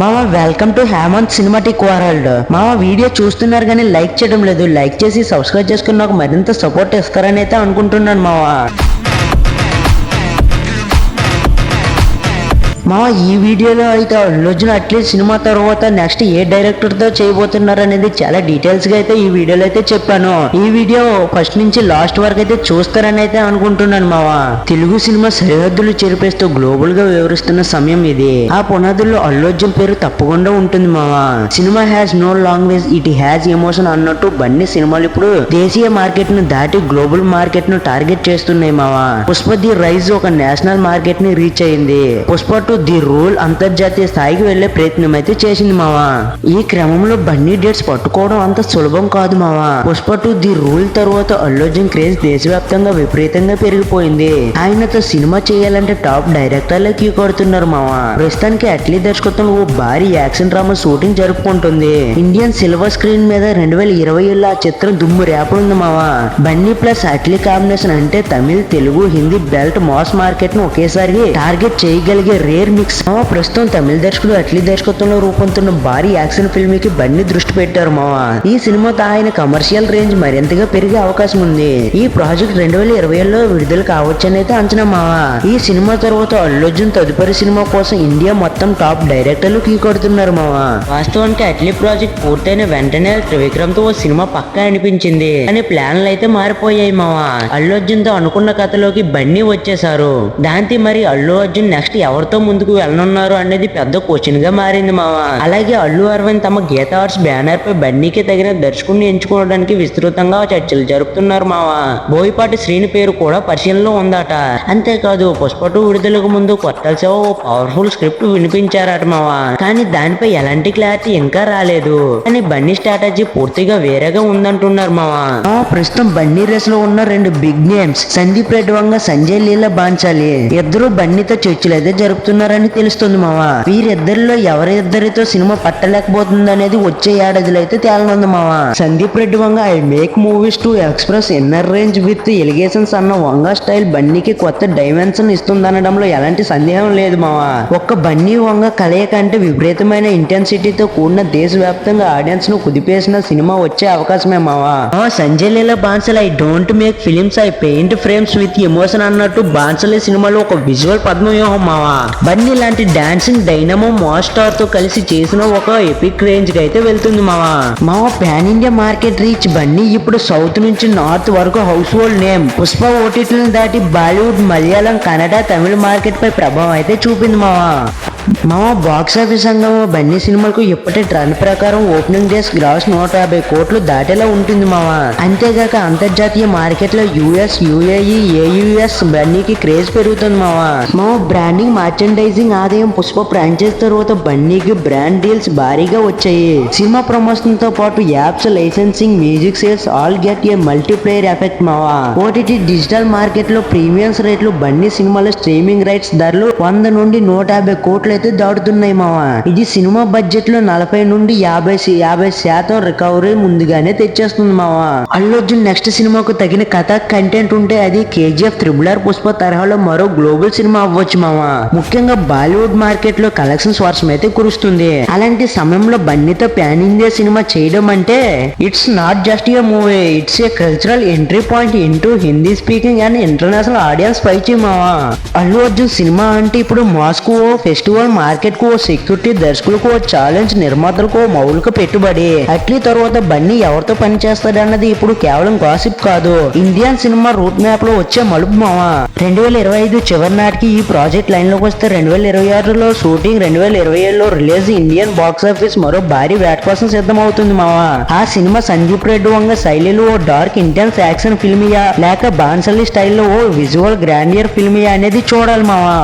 మామ welcome to Hemanth cinematic world మామ video చూస్తున్నారు కానీ లైక్ చేయడం లేదు. లైక్ చేసి సబ్స్క్రైబ్ చేసుకుని నాకు మరింత సపోర్ట్ ఇస్తారని అయితే అనుకుంటున్నాను మావా. మా ఈ వీడియోలో అయితే అల్లు అట్లీస్ట్ సినిమా తర్వాత నెక్స్ట్ ఏ డైరెక్టర్తో చేయబోతున్నారు అనేది చాలా డీటెయిల్స్గా అయితే ఈ వీడియోలో అయితే చెప్పాను. ఈ వీడియో ఫస్ట్ నుంచి లాస్ట్ వరకు అయితే చూస్తారని అయితే అనుకుంటున్నాను మావా. తెలుగు సినిమా సరిహద్దులు చేరిపేస్తూ గ్లోబల్గా వివరిస్తున్న సమయం ఇది. ఆ పునాదుల్లో అల్లు అర్జున్ పేరు తప్పకుండా ఉంటుంది మావా. Cinema has no language it has emotion అన్నట్టు బన్నీ సినిమాలు ఇప్పుడు దేశీయ మార్కెట్ను దాటి గ్లోబల్ మార్కెట్ను టార్గెట్ చేస్తున్నాయి మావా. పుష్ప ది రైజ్ ఒక నేషనల్ మార్కెట్ని రీచ్ అయింది. పుష్ప టూ ది రూల్ అంతర్జాతీయ స్థాయికి వెళ్ళే ప్రయత్నం అయితే చేసింది మావా. ఈ క్రమంలో బన్నీ డేట్స్ పట్టుకోవడం అంత సులభం కాదు మావా. పుష్ప టు ది రూల్ తర్వాత అల్లు అర్జున్ క్రేజ్ దేశవ్యాప్తంగా విపరీతంగా పెరిగిపోయింది. ఆయనతో సినిమా చేయాలంటే టాప్ డైరెక్టర్లే క్యూ కొడుతున్నారు మావా. ప్రస్తుతానికి అట్లీ దర్శకత్వంలో ఓ భారీ యాక్షన్ డ్రామా షూటింగ్ జరుపుకుంటుంది. ఇండియన్ సిల్వర్ స్క్రీన్ మీద రెండు వేల ఇరవై ఏళ్ళ ఆ చిత్రం దుమ్ము రేపనుంది మావా. బన్నీ ప్లస్ అట్లీ కాంబినేషన్ అంటే తమిళ్ తెలుగు హిందీ బెల్ట్ మాస్ మార్కెట్ను ఒకేసారి టార్గెట్ చేయగలిగే రేర్ మిక్స్. మావా ప్రస్తుతం తమిళ దర్శకుడు అట్లీ దర్శకత్వంలో రూపొందుతున్న భారీ యాక్షన్ ఫిల్మ్కి బండి దృష్టి పెట్టారు మావా. ఈ సినిమాతో ఆయన కమర్షియల్ రేంజ్ మరింతగా పెరిగే అవకాశం ఉంది. ఈ ప్రాజెక్ట్ రెండు వేల ఇరవై ఏడులో విడుదల కావచ్చనైతే అంచనా మావా. ఈ సినిమా తర్వాత అల్లు అర్జున్ తదుపరి సినిమా కోసం ఇండియా మొత్తం టాప్ డైరెక్టర్లు కీ కొడుతున్నారు మావా. వాస్తవానికి అట్లీ ప్రాజెక్ట్ పూర్తయిన వెంటనే త్రివిక్రమ్తో ఓ సినిమా పక్కా అనిపించింది. కానీ ప్లాన్లు అయితే మారిపోయాయి మావా. అల్లు అర్జున్తో అనుకున్న కథలోకి బన్నీ వచ్చేసారు దాంతో మరి అల్లు అర్జున్ నెక్స్ట్ ఎవరితో ముందుకు వెళ్ళనున్నారు అనేది పెద్ద క్వశ్చన్గా మారింది మావా. అలాగే అల్లు అరవింద్ తమ గీత ఆర్ట్స్ బ్యానర్ పై బన్నీకి తగిన దర్శకుడిని ఎంచుకోవడానికి విస్తృతంగా చర్చలు జరుపుతున్నారు మావా. బోయపాటి శ్రీని పేరు కూడా పరిశీలనలో ఉందట. అంతేకాదు పుష్పటు విడుదలకు ముందు కొత్త సేవ ఓ పవర్ఫుల్ స్క్రిప్ట్ వినిపించారట మావా. కానీ దానిపై ఎలాంటి క్లారిటీ ఇంకా రాలేదు. కానీ బన్నీ స్ట్రాటజీ పూర్తిగా వేరేగా ఉందంటున్నారు మావా. ప్రస్తుతం బన్నీ రేస్లో ఉన్న రెండు బిగ్ నేమ్స్ సందీప్ రెడ్డి వంగ సంజయ్ లీల బాంచాలి. ఇద్దరు బన్నీతో చర్చలు అయితే జరుపుతున్నారు జరుపుతున్నారని తెలుస్తుంది మావా. వీరిద్దరిలో ఎవరిద్దరితో సినిమా పట్టలేకపోతుంది అనేది వచ్చే ఏడాదిలో అయితే తేలనుంది మావా. Sandeep Reddy Vanga I make movies to express inner range with allegations అన్న వంగ స్టైల్ బన్నీకి కొత్త డైమెన్షన్ ఇస్తుందనడంలో ఎలాంటి సందేహం లేదు మావా. ఒక్క బన్నీ వంగ కలయిక అంటే విపరీతమైన ఇంటెన్సిటీతో కూడిన దేశవ్యాప్తంగా ఆడియన్స్ను కుదిపేసిన సినిమా వచ్చే అవకాశమే మావా. Sanjay Leela Bhansali I don't make films I paint frames with emotion అన్నట్టు బాన్సలే సినిమాలో ఒక విజువల్ పద్మవ్యూహం మావా. బన్నీ లాంటి డాన్సింగ్ డైనమో మాస్టార్తో కలిసి చేసిన ఒక ఎపిక్ రేంజ్కి అయితే వెళ్తుంది మావా. మావా pan India market reach Bunny ఇప్పుడు సౌత్ నుంచి నార్త్ వరకు హౌస్ హోల్డ్ నేమ్ పుష్ప ఓటీటీలను దాటి బాలీవుడ్ మలయాళం కన్నడ తమిళ మార్కెట్ పై ప్రభావం అయితే చూపింది మావా. మామ బాక్స్ ఆఫీస్ సంఘం బన్నీ సినిమాలకు ఇప్పటి ట్రెండ్ ప్రకారం ఓపెనింగ్ డేస్ గ్రాస్ నూట యాభై కోట్లు దాటేలా ఉంటుంది మామ అంతేగాక అంతర్జాతీయ మార్కెట్లో యుఎస్ యుఏఈ ఏయుఎస్ బన్నీకి క్రేజ్ పెరుగుతుంది మామ మామ బ్రాండింగ్ మర్చెండైజింగ్ ఆదాయం పుష్ప ఫ్రాంచైజ్ తర్వాత బన్నీకి బ్రాండ్ డీల్స్ భారీగా వచ్చాయి. సినిమా ప్రమోషన్తో పాటు apps licensing music sales all get a multiplayer effect మావా. ఓటీటీ డిజిటల్ మార్కెట్లో ప్రీమియమ్స్ రేట్లు బన్నీ సినిమాల స్ట్రీమింగ్ రైట్స్ ధరలు వంద నుండి నూట యాభై కోట్లు అయితే దాటుతున్నాయి మావా. ఇది సినిమా బడ్జెట్లో నలభై నుండి యాభై యాభై శాతం రికవరీ ముందుగానే తెచ్చేస్తుంది మావా. అల్లు అర్జున్ నెక్స్ట్ సినిమాకు తగిన కథ కంటెంట్ ఉంటే అది కేజీఎఫ్ త్రిబుల్ ఆర్ పుష్ప తరహాలో మరో గ్లోబల్ సినిమా అవ్వచ్చు మావా. ముఖ్యంగా బాలీవుడ్ మార్కెట్లో కలెక్షన్స్ వర్షం అయితే కురుస్తుంది. అలాంటి సమయంలో బన్నీతో ప్యాన్ ఇండియా సినిమా చేయడం అంటే it's not just a movie it's a cultural entry point into Hindi speaking and international audience పైచి మావా. అల్లు అర్జున్ సినిమా అంటే ఇప్పుడు మాస్కో ఫెస్టివల్ మార్కెట్కు సెక్యూరిటీ దర్శకులకు ఓ ఛాలెంజ్ నిర్మాతలకు ఓ మౌలిక పెట్టుబడి. అట్లీ తర్వాత బన్నీ ఎవరితో పనిచేస్తాడన్నది ఇప్పుడు కేవలం గాసిప్ కాదు. ఇండియన్ సినిమా రూట్ మ్యాప్లో వచ్చే మలుపు మావా రెండు వేల ఇరవై ఐదు చివరి నాటికి ఈ ప్రాజెక్ట్ లైన్లోకి వస్తే రెండు వేల ఇరవై ఆరులో షూటింగ్ రెండు వేల ఇరవై ఏడులో రిలీజ్ ఇండియన్ బాక్స్ ఆఫీస్ మరో భారీ వేట కోసం సిద్ధమవుతుంది మావా ఆ సినిమా సందీప్ రెడ్డి వంగ శైలిలో ఓ డార్క్ ఇంటెన్స్ యాక్షన్ ఫిల్మియా లేక బాన్సల్లి స్టైల్లో ఓ విజువల్ గ్రాండియర్ ఫిల్మియా అనేది చూడాలి మావా